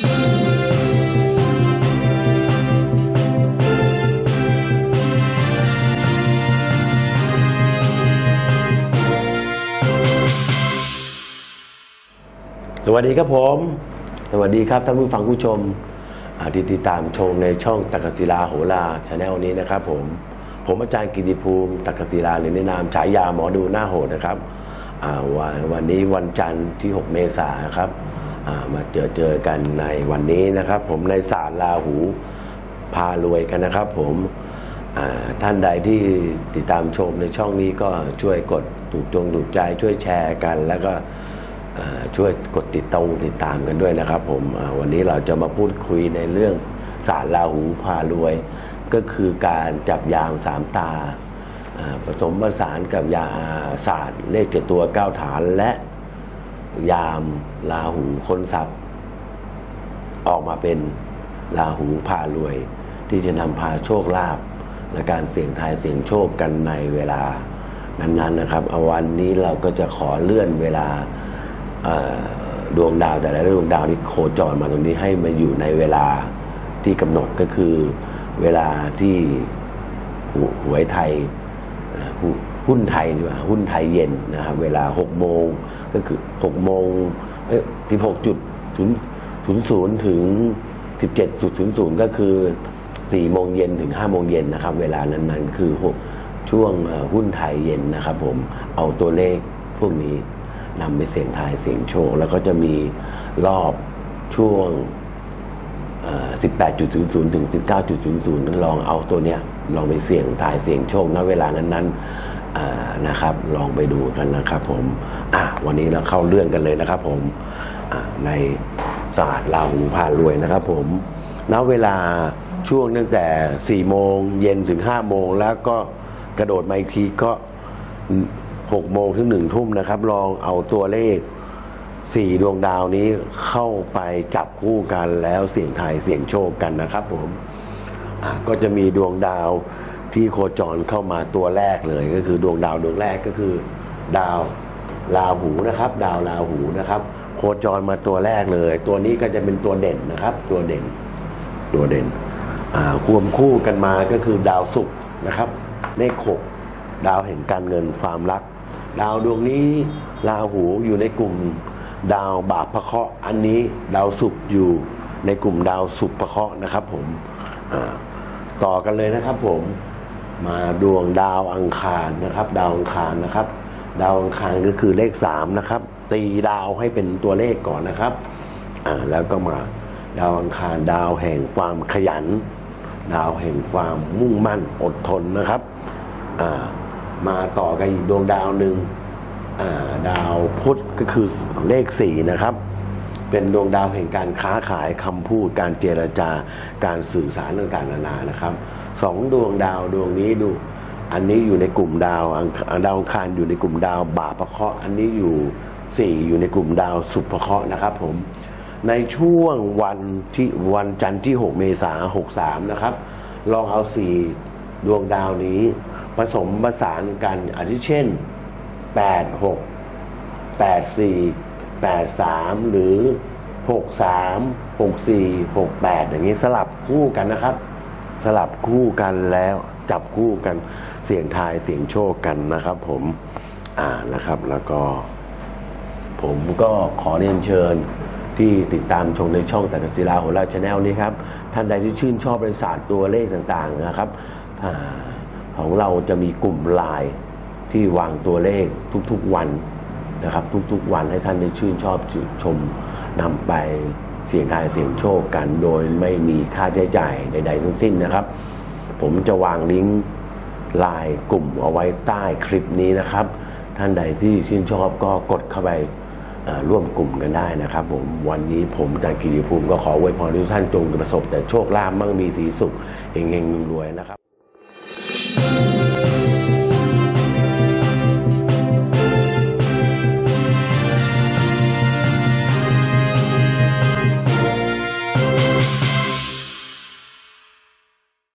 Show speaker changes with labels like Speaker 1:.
Speaker 1: สวัสดีครับผม สวัสดีครับท่านผู้ฟังผู้ชมที่ติดตามชมในช่องตักศิลาโหราชาแนลนี้นะครับผม ผมอาจารย์กิติภูมิตักศิลาหรือในนามฉายาหมอดูหน้าโหดนะครับวันวันนี้วันจันทร์ที่ 6 เมษายนครับ มาเจอเจอกันในวันนี้นะครับ ผมในศาสตร์ลาหูพารวยกันนะครับ ผมท่านใดที่ติดตามชมในช่องนี้ก็ช่วยกดถูกจงถูกใจช่วยแชร์กัน แล้วก็ช่วยกดติดตรงติดตามกันด้วยนะครับ ผมวันนี้เราจะมาพูดคุยในเรื่องศาสตร์ราหูพารวย ก็คือการจับยามสามตาอ่าผสมผสานกับยาศาสตร์เลขเจ็ดตัวเก้าฐานและ ยามราหูคนทรัพย์ ออกมาเป็นราหูพารวย ที่จะนำพาโชคลาภและการเสี่ยงทายเสี่ยงโชคกันในเวลานั้นๆนะครับอวันนี้เราก็จะขอเลื่อนเวลาดวงดาวแต่ละดวงดาวที่โคจรมาตรงนี้ให้มาอยู่ในเวลาที่กำหนดก็คือเวลาที่หวยไทย หุ้นไทยดีกว่าหุ้นไทยเย็นนะครับเวลา6โมงก็คือ6โมงเอ้ย16จุดศูนย์ศูนย์ศูนย์ถึง 17.00 ก็คือ4โมงเย็นถึง5โมงเย็นนะครับ เวลานั้นๆ คือช่วงหุ้นไทยเย็นนะครับ ผมเอาตัวเลขพวกนี้นำไปเสี่ยงทายเสี่ยงโชค แล้วก็จะมีรอบช่วง 18.00 ถึง 19.00นั้นลองเอาตัวเนี้ยลองไปเสี่ยงทายเสี่ยงโชคณเวลานั้นๆนะครับ ลองไปดูกันนะครับผมอะวันนี้เราเข้าเรื่องกันเลยนะครับผมในศาสตร์ราหูพารวยนะครับผมณเวลาช่วงตั้งแต่ 4 โมงเย็นถึง 5 โมง แล้วก็กระโดดมาอีกทีก็ 6 โมงถึง 1 ทุ่มนะครับ ลองเอาตัวเลข 4ดวงดาวนี้เข้าไปจับคู่กันแล้วเสี่ยงทายเสี่ยงโชคกันนะครับผมก็จะมีดวงดาวที่โคจรเข้ามาตัวแรกเลย ก็คือดวงดาวดวงแรกก็คือ ดาวราหูนะครับ ดาวราหูนะครับ โคจรมาตัวแรกเลย ตัวนี้ก็จะเป็นตัวเด่นนะครับ ตัวเด่น ตัวเด่นควบคู่กันมาก็คือดาวศุกร์นะครับเลขหกดาวแห่งการเงินความรัก ดาวดวงนี้ราหูอยู่ในกลุ่ม ดาวบาปพระเคราะห์อันนี้ดาวศุกร์อยู่ในกลุ่มดาวศุกร์พระเคราะห์นะครับ ผมต่อกันเลยนะครับ ผมมาดวงดาวอังคารนะครับ ดาวอังคารนะครับ ดาวอังคารก็คือเลขสามนะครับ ตีดาวให้เป็นตัวเลขก่อนนะครับอ่าแล้วก็มาดาวอังคารดาวแห่งความขยัน ดาวแห่งความมุ่งมั่นอดทนนะครับอ่ามาต่อกันอีกดวงดาวหนึ่ง ดาวพุธก็คือเลขสี่นะครับ เป็นดวงดาวแห่งการค้าขายคำพูด การเจรจาการสื่อสารต่างๆนานานะครับสองดวงดาวดวงนี้ดูอันนี้อยู่ในกลุ่มดาวดาวอังคารอยู่ในกลุ่มดาวบาประเคราะห์อันนี้อยู่สี่อยู่ในกลุ่มดาวสุภพระเคราะห์นะครับผมในช่วงวันที่วันจันทร์ที่ 6 เมษายน63 นะครับ ลองเอา 4 ดวงดาวนี้ ผสมผสานกันอาทิเช่น 8 6 8 4 8 3หรือ6 3 6 4 6 8อย่างนี้สลับคู่กันนะครับ สลับคู่กันแล้วจับคู่กันเสียงทายเสียงโชคกันนะครับ ผมอ่านะครับแล้วก็ ผมก็ขอเรียนเชิญที่ติดตามชมในช่องแต่กศิลาโหราชแนลนี้ครับ ท่านใดที่ชื่นชอบบริษัทตัวเลขต่างๆนะครับอของเราจะมีกลุ่มไลน์ ที่วางตัวเลขทุกๆวันนะครับ ทุกๆวันให้ท่านได้ชื่นชอบชมนำไปเสี่ยงทายเสี่ยงโชคกัน โดยไม่มีค่าใช้จ่ายใดๆทั้งสิ้นนะครับ ผมจะวางลิงก์ไลน์กลุ่มเอาไว้ใต้คลิปนี้นะครับ ท่านใดที่ชื่นชอบก็กดเข้าไปร่วมกลุ่มกันได้นะครับผมวันนี้ผมจากกิติภูมิก็ขออวยพรให้ทุกท่านจงประสบแต่โชคลาภมั่งมีสีสุขเฮงๆรวยๆนะครับ